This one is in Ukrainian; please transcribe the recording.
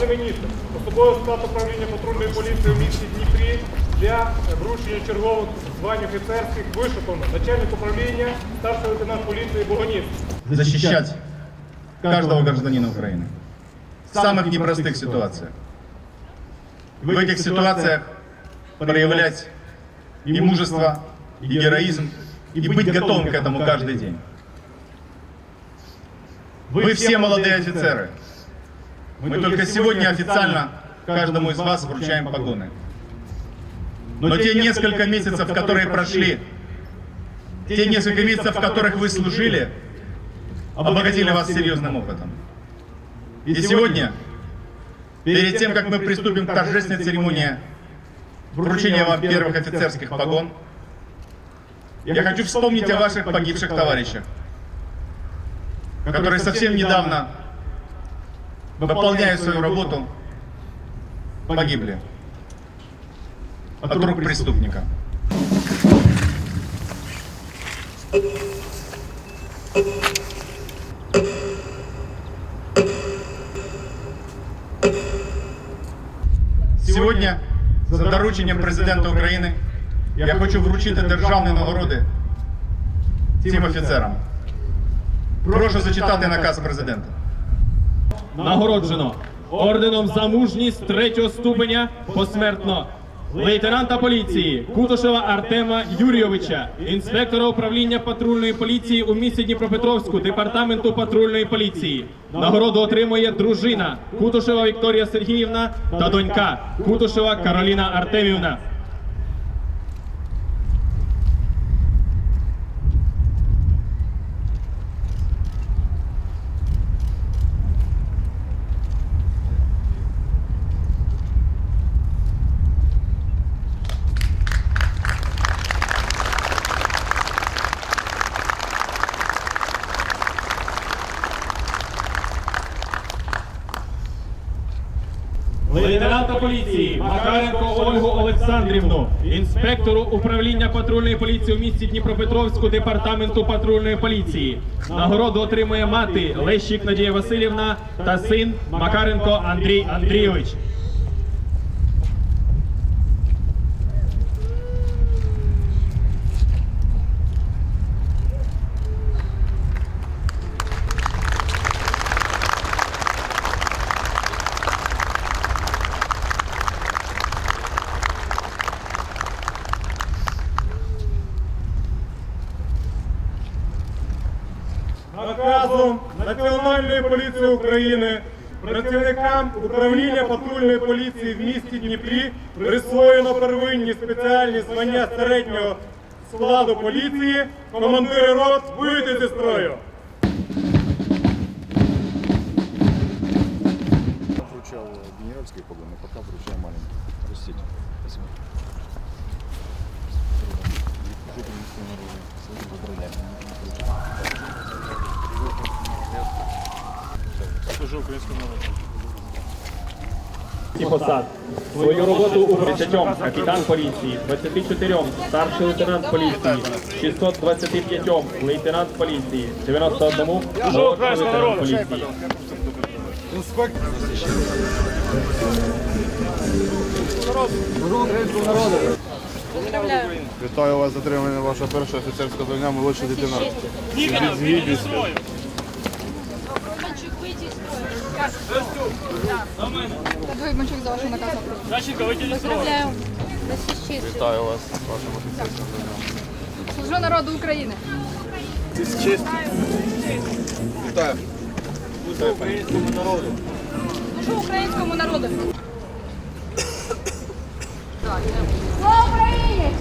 Пане міністр, особовий склад управління патрульної поліції у місті Дніпрі для вручення чергових звань офіцерських вишукано начальник управління, старший лейтенант поліції Богоніс. защищать каждого гражданина Украины в самых непростых ситуациях. В этих ситуациях проявлять и мужество, и героизм, и быть готовым к этому каждый день. Вы все молодые офицеры. Мы только сегодня официально каждому из вас вручаем погоны. Но те несколько месяцев, которые прошли, те несколько месяцев, в которых вы служили, обогатили вас серьезным опытом. И сегодня, перед тем, как мы приступим к торжественной церемонии вручения вам первых офицерских погон, я хочу вспомнить о ваших погибших товарищах, которые совсем недавно, выполняя свою работу, погибли. От рук преступника. Сьогодні, за дорученням президента України, я хочу вручити державні нагороди цим офіцерам. Прошу зачитати наказ президента. Нагороджено орденом за мужність третього ступеня посмертно лейтенанта поліції Кутушева Артема Юрійовича, інспектора управління патрульної поліції у місті Дніпропетровську, департаменту патрульної поліції. Нагороду отримує дружина Кутушева Вікторія Сергіївна та донька Кутушева Кароліна Артемівна. Лейтенанта поліції Макаренко Ольгу Олександрівну, інспектору управління патрульної поліції у місті Дніпропетровську департаменту патрульної поліції. Нагороду отримує мати Лещик Надія Васильівна та син Макаренко Андрій Андрійович. Наказом Національної поліції України працівникам управління патрульної поліції в місті Дніпрі присвоєно первинні спеціальні звання середнього складу поліції. Командири рот вийти зі строю. Служу українському народу. Ці посад. Свою роботу у 30 капітан поліції, 24 старший лейтенант поліції, 625 лейтенант поліції, 91 молодший лейтенант поліції. Вітаю вас з отриманням вашого першого офіцерського звання молодший лейтенант. З Подвой за вашим наказом. С честью. Вітаю вас офіцерським званням. Служу народу України. З честю. Вітаю. Служу українському народу. Слава Україні!